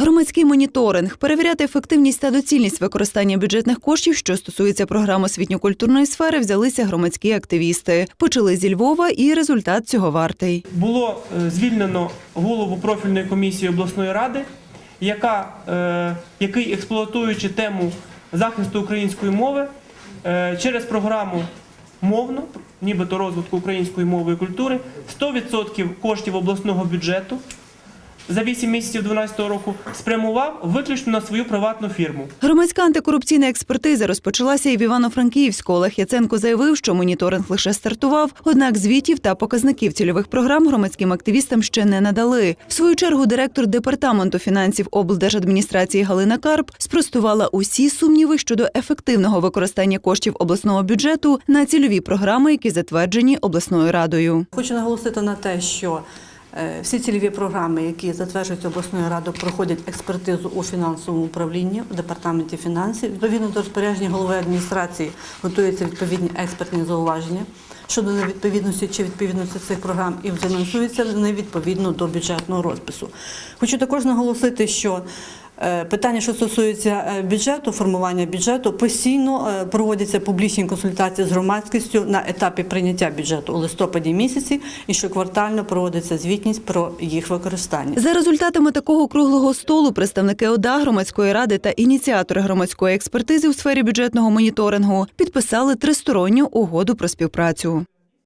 Громадський моніторинг перевіряти ефективність та доцільність використання бюджетних коштів, що стосується програм освітньо-культурної сфери, взялися громадські активісти. Почали зі Львова, і результат цього вартий. було е, звільнено голову профільної комісії обласної ради, яка, е, який, експлуатуючи тему захисту української мови, е, через програму мовну, нібито розвитку української мови і культури, 100% коштів обласного бюджету за 8 місяців 2012 року спрямував виключно на свою приватну фірму. Громадська антикорупційна експертиза розпочалася і в Івано-Франківську. Олег Яценко заявив, що моніторинг лише стартував, однак звітів та показників цільових програм громадським активістам ще не надали. В свою чергу директор департаменту фінансів облдержадміністрації Галина Карп спростувала усі сумніви щодо ефективного використання коштів обласного бюджету на цільові програми, які затверджені обласною радою. Хочу наголосити на те, що всі цільові програми, які затверджуються обласною радою, проходять експертизу у фінансовому управлінні у департаменті фінансів. Відповідно до розпорядження голови адміністрації готуються відповідні експертні зауваження щодо невідповідності чи відповідності цих програм і фінансуються вони відповідно до бюджетного розпису. Хочу також наголосити, що Е, Питання, що стосується е, бюджету, формування бюджету, постійно е, проводяться публічні консультації з громадськістю на етапі прийняття бюджету у листопаді місяці, і щоквартально проводиться звітність про їх використання. За результатами такого круглого столу представники ОДА, громадської ради та ініціатори громадської експертизи у сфері бюджетного моніторингу підписали тристоронню угоду про співпрацю.